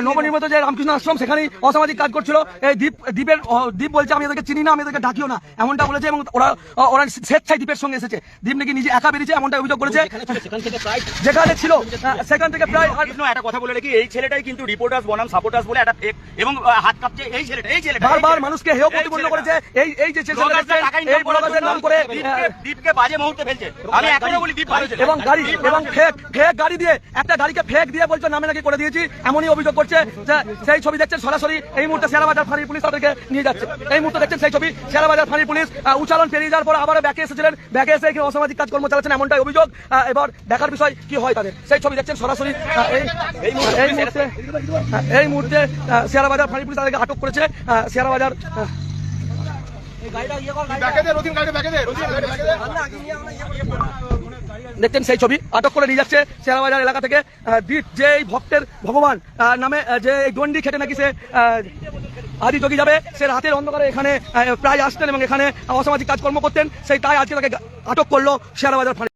নবনির্মিত যে রামকৃষ্ণ আশ্রম সেখানেই অসামাজিক কাজ করছিল। এই দ্বীপ দ্বীপের দ্বীপ বলছে আমি এদেরকে চিনি না আমি এদেরকে ডাকিও না। এমনটা বলেছে এবং ওরা ওরা স্বেচ্ছায় দ্বীপের সঙ্গে এসেছে। দ্বীপ নাকি নিজে একা বেরিয়েছে এমনটা অভিযোগ করেছে। সেখান যেখানে ছিল সেখান থেকে প্রায় একটা কথা বলে রেখি এই ছেলেটাই কিন্তু রিপোর্টার্স বনাম সাপোর্টার্স বলে একটা এবং হাত কাঁপছে এই ছেলেটা এই ছেলেটা বারবার মানুষকে হেয় প্রতিপন্ন করেছে এই এই যে নাম করে দ্বীপকে- বাজে মুহূর্তে ফেলছে। আমি এখনও বলি দ্বীপ ভালো এবং গাড়ি এবং ফেক ফেক গাড়ি দিয়ে একটা গাড়িকে ফেক দিয়ে বলছে নামে নাকি করে দিয়েছি এমনই অভিযোগ করছে যে সেই ছবি দেখছেন সরাসরি এই মুহূর্তে শেয়ারবাজার ফাঁড়ির পুলিশ তাদেরকে নিয়ে যাচ্ছে। এই মুহূর্তে দেখছেন সেই ছবি শেয়ারবাজার ফাঁড়ির পুলিশ উচ্চারণ পেরিয়ে যাওয়ার পর আবার ব্যাকে এসেছিলেন। ব্যাকে এসে এখানে অসামাজিক কাজকর্ম চালাচ্ছেন এমনটাই অভিযোগ। এবার দেখার বিষয় কি হয় তাদের? সেই ছবি দেখছেন সরাসরি এই এই মুহূর্তে এই মুহূর্তে শেয়ারবাজার ফাঁড়ির পুলিশ তাদেরকে আটক করেছে। আহ, শেয়ারবাজার আহ, দেখছেন সেই ছবি? আটক করে নিয়ে যাচ্ছে শেয়ারবাজার এলাকা থেকে দ্বীপ যে এই ভক্তের ভগবান নামে যে এই গন্ডি খেটে নাকি সে আদি যোগী যাবে, সে রাতের অন্ধকারে এখানে প্রায় আসতেন এবং এখানে অসামাজিক কাজকর্ম করতেন, সেই তাই আজকে তাকে আটক করল শেয়ারবাজার